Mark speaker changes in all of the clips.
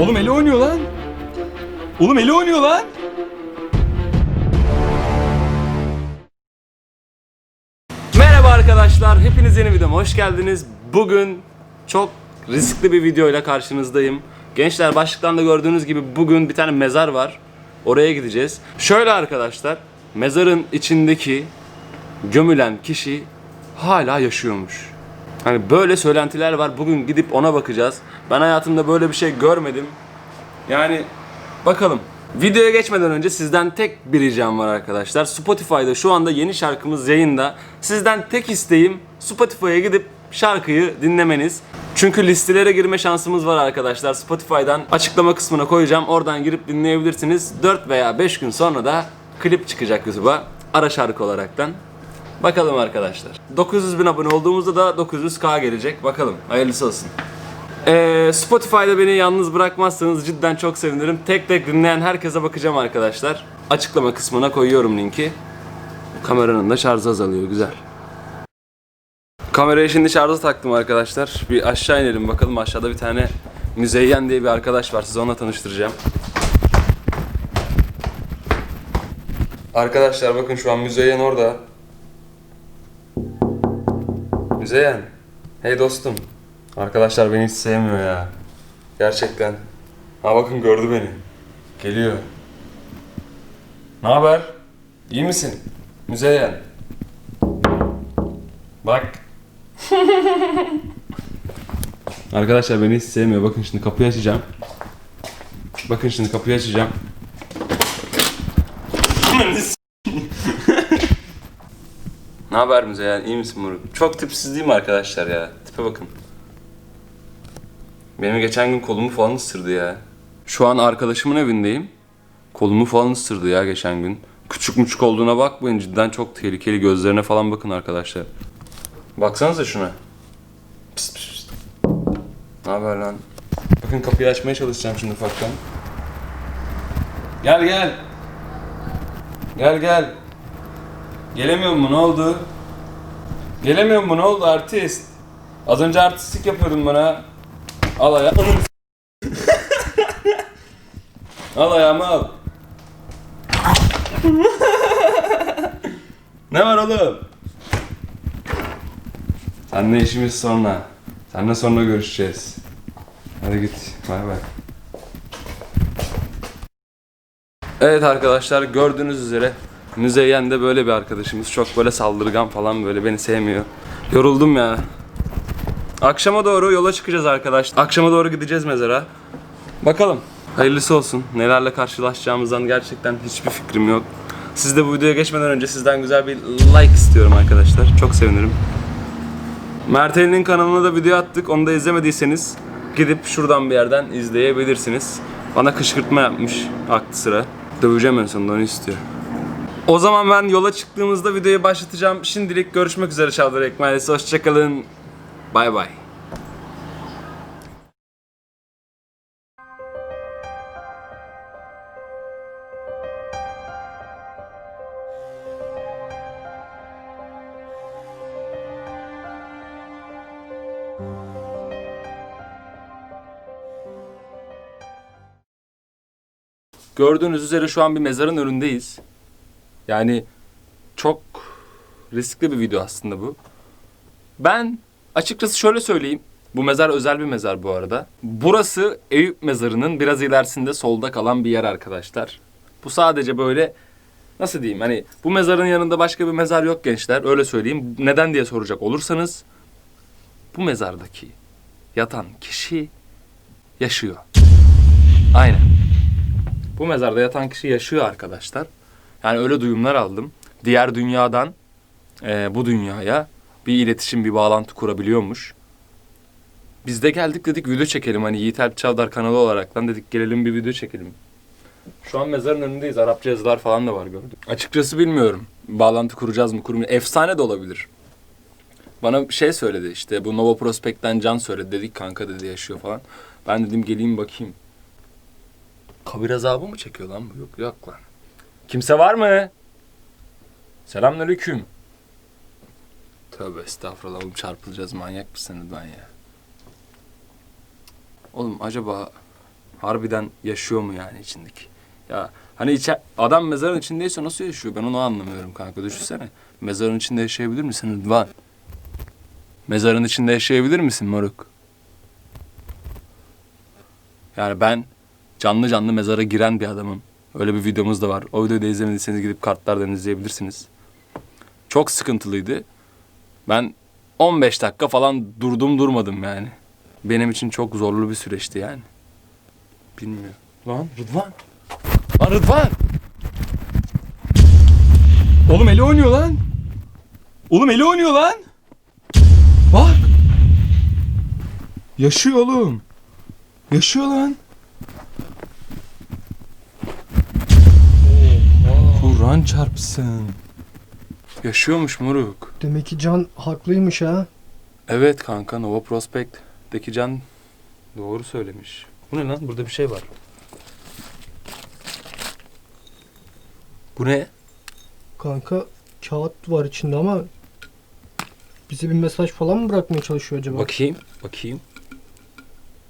Speaker 1: Oğlum eli oynuyor lan. Oğlum eli oynuyor lan. Merhaba arkadaşlar. Hepiniz yeni videoma hoş geldiniz. Bugün çok riskli bir videoyla karşınızdayım. Gençler başlıktan da gördüğünüz gibi bugün bir tane mezar var. Oraya gideceğiz. Şöyle arkadaşlar. Mezarın içindeki gömülen kişi hala yaşıyormuş. Hani böyle söylentiler var. Bugün gidip ona bakacağız. Ben hayatımda böyle bir şey görmedim. Yani bakalım. Videoya geçmeden önce sizden tek bir ricam var arkadaşlar. Spotify'da şu anda yeni şarkımız yayında. Sizden tek isteğim Spotify'a gidip şarkıyı dinlemeniz. Çünkü listelere girme şansımız var arkadaşlar. Spotify'dan açıklama kısmına koyacağım. Oradan girip dinleyebilirsiniz. 4 veya 5 gün sonra da klip çıkacak YouTube'a. Ara şarkı olaraktan. Bakalım arkadaşlar. 900 bin abone olduğumuzda da 900k gelecek. Bakalım. Hayırlısı olsun. Ee, Spotify'da beni yalnız bırakmazsanız cidden çok sevinirim. Tek tek dinleyen herkese bakacağım arkadaşlar. Açıklama kısmına koyuyorum linki. Kameranın da şarjı azalıyor. Güzel. Kamerayı şimdi şarja taktım arkadaşlar. Bir aşağı inelim bakalım. Aşağıda bir tane Müzeyyen diye bir arkadaş var. Sizi onunla tanıştıracağım. Arkadaşlar bakın şu an Müzeyyen orada. Müzeyyen. Hey dostum. Arkadaşlar beni hiç sevmiyor ya. Gerçekten. Ha bakın gördü beni. Geliyor. Ne haber? İyi misin? Müzeyyen. Bak. Arkadaşlar beni hiç sevmiyor. Bakın şimdi kapıyı açacağım. Bakın şimdi kapıyı açacağım. Ne haber Müzeyyen? İyi misin Muruk? Çok tipsiz değil mi arkadaşlar ya? Tipe bakın. Benim geçen gün kolumu falan ısırdı ya. Şu an arkadaşımın evindeyim. Kolumu falan ısırdı ya geçen gün. Küçük müçük olduğuna bakmayın cidden çok tehlikeli. Gözlerine falan bakın arkadaşlar. Baksanıza şuna. Pıs pıs. Ne haber lan? Bakın kapıyı açmaya çalışacağım şimdi ufaktan. Gel gel. Gel gel. Gelemiyor mu ne oldu? Gelemiyor mu ne oldu artist? Az önce artistlik yapıyordun bana. Al ayağımı. al ayağımı al. ne var oğlum? Seninle işimiz sonra. Seninle sonra görüşeceğiz. Hadi git. Bay bay. Evet arkadaşlar gördüğünüz üzere Müzeyyen de böyle bir arkadaşımız. Çok böyle saldırgan falan böyle beni sevmiyor. Yoruldum ya. Akşama doğru yola çıkacağız arkadaşlar. Akşama doğru gideceğiz mezara. Bakalım. Hayırlısı olsun. Nelerle karşılaşacağımızdan gerçekten hiçbir fikrim yok. Siz de bu videoya geçmeden önce sizden güzel bir like istiyorum arkadaşlar. Çok sevinirim. Mert Ali'nin kanalına da video attık. Onu da izlemediyseniz gidip şuradan bir yerden izleyebilirsiniz. Bana kışkırtma yapmış aklı sıra. Döveceğim en sonunda onu istiyor. O zaman ben yola çıktığımızda videoyu başlatacağım. Şimdilik görüşmek üzere Çağlar Ekmeği'si. Hoşçakalın. Bay bay. Gördüğünüz üzere şu an bir mezarın önündeyiz. Yani çok riskli bir video aslında bu. Ben açıkçası şöyle söyleyeyim. Bu mezar özel bir mezar bu arada. Burası Eyüp mezarının biraz ilerisinde solda kalan bir yer arkadaşlar. Bu sadece böyle nasıl diyeyim hani bu mezarın yanında başka bir mezar yok gençler öyle söyleyeyim. Neden diye soracak olursanız bu mezardaki yatan kişi yaşıyor. Aynen. Bu mezarda yatan kişi yaşıyor arkadaşlar. Yani öyle duyumlar aldım. Diğer dünyadan e, bu dünyaya bir iletişim, bir bağlantı kurabiliyormuş. Biz de geldik dedik video çekelim hani Yiğit Alp Çavdar kanalı olaraktan dedik gelelim bir video çekelim. Şu an mezarın önündeyiz. Arapça yazılar falan da var gördük. Açıkçası bilmiyorum. Bağlantı kuracağız mı kurmayacağız Efsane de olabilir. Bana şey söyledi işte bu Nova Prospect'ten Can söyledi. Dedik kanka dedi yaşıyor falan. Ben dedim geleyim bakayım. Kabir azabı mı çekiyor lan bu? Yok yok lan. Kimse var mı? Selamünaleyküm. Tövbe estağfurullah oğlum çarpılacağız manyak mısınız lan ya? Oğlum acaba harbiden yaşıyor mu yani içindeki? Ya hani içe, adam mezarın içindeyse nasıl yaşıyor? Ben onu anlamıyorum kanka. Düşünsene. Mezarın içinde yaşayabilir misin Rıdvan? Mezarın içinde yaşayabilir misin moruk? Yani ben canlı canlı mezara giren bir adamım. Öyle bir videomuz da var. O videoyu da izlemediyseniz gidip kartlardan izleyebilirsiniz. Çok sıkıntılıydı. Ben 15 dakika falan durdum durmadım yani. Benim için çok zorlu bir süreçti yani. Bilmiyorum. Lan Rıdvan. Lan Rıdvan. Oğlum eli oynuyor lan. Oğlum eli oynuyor lan. Bak. Yaşıyor oğlum. Yaşıyor lan. Kur'an çarpsın. Yaşıyormuş moruk.
Speaker 2: Demek ki Can haklıymış ha.
Speaker 1: Evet kanka Nova Prospect'teki Can doğru söylemiş. Bu ne lan? Burada bir şey var. Bu ne?
Speaker 2: Kanka kağıt var içinde ama bize bir mesaj falan mı bırakmaya çalışıyor acaba?
Speaker 1: Bakayım, bakayım.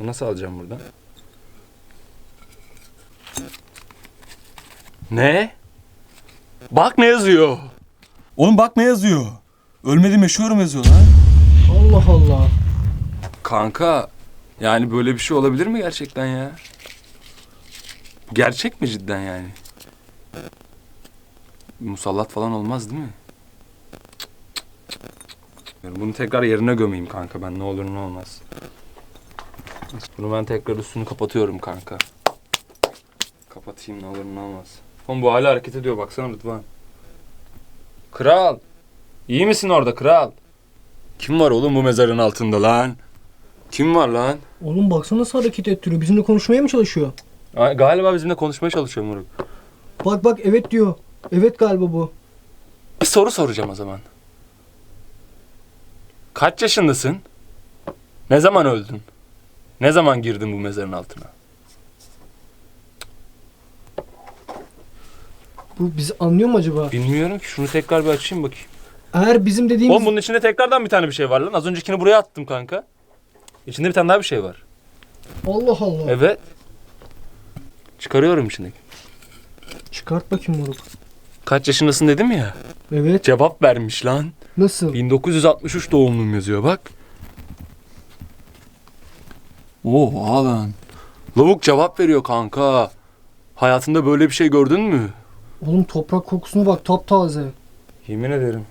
Speaker 1: Bu nasıl alacağım buradan? Ne? Bak ne yazıyor. Oğlum bak ne yazıyor. Ölmedim yaşıyorum yazıyor lan.
Speaker 2: Allah Allah.
Speaker 1: Kanka yani böyle bir şey olabilir mi gerçekten ya? Gerçek mi cidden yani? Musallat falan olmaz değil mi? Yani Bunu tekrar yerine gömeyim kanka ben ne olur ne olmaz. Bunu ben tekrar üstünü kapatıyorum kanka. Kapatayım ne olur ne olmaz. Oğlum bu hala hareket ediyor baksana Rıdvan. Kral. İyi misin orada kral? Kim var oğlum bu mezarın altında lan? Kim var lan?
Speaker 2: Oğlum baksana nasıl hareket ettiriyor. Bizimle konuşmaya mı çalışıyor?
Speaker 1: Ay, Galiba bizimle konuşmaya çalışıyor Moruk.
Speaker 2: Bak bak evet diyor. Evet galiba bu.
Speaker 1: Bir soru soracağım o zaman. Kaç yaşındasın? Ne zaman öldün? Ne zaman girdin bu mezarın altına?
Speaker 2: Bu bizi anlıyor mu acaba?
Speaker 1: Bilmiyorum ki. Şunu tekrar bir açayım bakayım.
Speaker 2: Eğer bizim dediğimiz...
Speaker 1: Oğlum bunun içinde tekrardan bir tane bir şey var lan. Az öncekini buraya attım kanka. İçinde bir tane daha bir şey var.
Speaker 2: Allah Allah.
Speaker 1: Evet. Çıkarıyorum içindeki.
Speaker 2: Çıkart bakayım moruk.
Speaker 1: Kaç yaşındasın dedim ya.
Speaker 2: Evet.
Speaker 1: Cevap vermiş lan.
Speaker 2: Nasıl?
Speaker 1: 1963 doğumluyum yazıyor bak. Oha lan. Lavuk cevap veriyor kanka. Hayatında böyle bir şey gördün mü?
Speaker 2: Oğlum toprak kokusuna bak taptaze.
Speaker 1: Yemin ederim.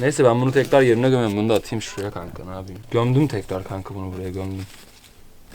Speaker 1: Neyse ben bunu tekrar yerine gömeyim. Bunu da atayım şuraya kanka ne yapayım. Gömdüm tekrar kanka bunu buraya gömdüm.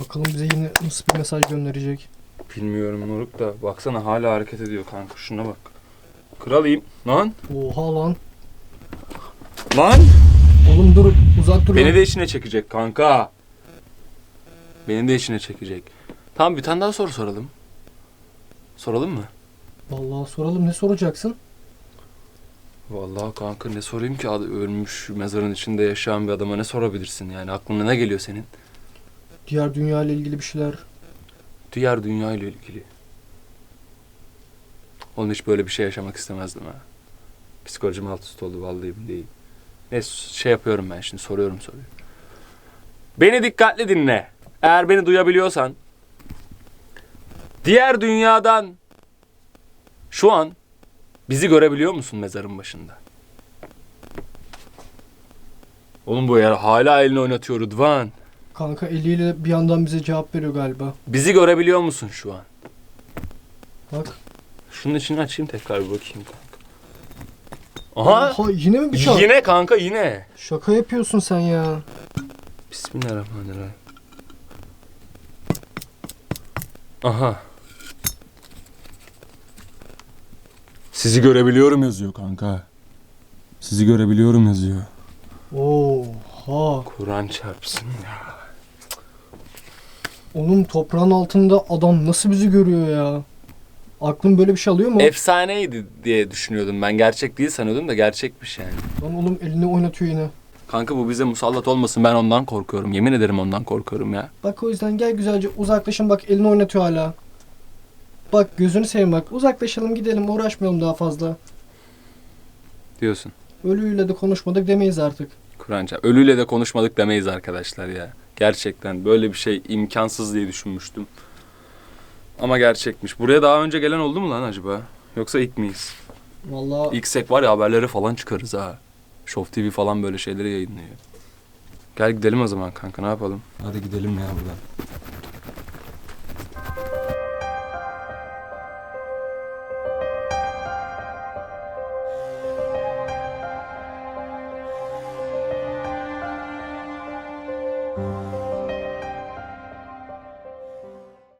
Speaker 2: Bakalım bize yine nasıl bir mesaj gönderecek.
Speaker 1: Bilmiyorum Nuruk da baksana hala hareket ediyor kanka şuna bak. Kralıyım. Lan.
Speaker 2: Oha lan.
Speaker 1: Lan.
Speaker 2: Oğlum dur uzak dur.
Speaker 1: Beni de içine çekecek kanka. Beni de içine çekecek. Tamam bir tane daha soru soralım. Soralım mı?
Speaker 2: Vallahi soralım ne soracaksın?
Speaker 1: Vallahi kanka ne sorayım ki Ad- ölmüş mezarın içinde yaşayan bir adama ne sorabilirsin yani aklına ne geliyor senin?
Speaker 2: Diğer dünya ile ilgili bir şeyler.
Speaker 1: Diğer dünya ile ilgili. Oğlum hiç böyle bir şey yaşamak istemezdim ha. Psikolojim alt üst oldu vallahi değil. Ne şey yapıyorum ben şimdi soruyorum soruyu. Beni dikkatli dinle. Eğer beni duyabiliyorsan diğer dünyadan şu an bizi görebiliyor musun mezarın başında? Oğlum bu ya hala elini oynatıyor Rıdvan.
Speaker 2: Kanka eliyle bir yandan bize cevap veriyor galiba.
Speaker 1: Bizi görebiliyor musun şu an?
Speaker 2: Bak.
Speaker 1: Şunun içini açayım tekrar bir bakayım kanka. Aha!
Speaker 2: Oha, yine mi şey?
Speaker 1: Yine kanka yine.
Speaker 2: Şaka yapıyorsun sen ya.
Speaker 1: Bismillahirrahmanirrahim. Aha. Sizi görebiliyorum yazıyor kanka. Sizi görebiliyorum yazıyor.
Speaker 2: Oha.
Speaker 1: Kur'an çarpsın ya.
Speaker 2: Oğlum toprağın altında adam nasıl bizi görüyor ya? Aklın böyle bir şey alıyor mu?
Speaker 1: Efsaneydi diye düşünüyordum ben. Gerçek değil sanıyordum da gerçekmiş yani.
Speaker 2: Lan oğlum elini oynatıyor yine.
Speaker 1: Kanka bu bize musallat olmasın ben ondan korkuyorum. Yemin ederim ondan korkuyorum ya.
Speaker 2: Bak o yüzden gel güzelce uzaklaşın bak elini oynatıyor hala. Bak gözünü seveyim bak uzaklaşalım gidelim uğraşmayalım daha fazla.
Speaker 1: Diyorsun.
Speaker 2: Ölüyle de konuşmadık demeyiz artık.
Speaker 1: Kur'an çarp- Ölüyle de konuşmadık demeyiz arkadaşlar ya. Gerçekten böyle bir şey imkansız diye düşünmüştüm. Ama gerçekmiş. Buraya daha önce gelen oldu mu lan acaba? Yoksa ilk miyiz?
Speaker 2: Vallahi
Speaker 1: İlksek var ya haberlere falan çıkarız ha. Show TV falan böyle şeyleri yayınlıyor. Gel gidelim o zaman kanka ne yapalım?
Speaker 3: Hadi gidelim ya buradan.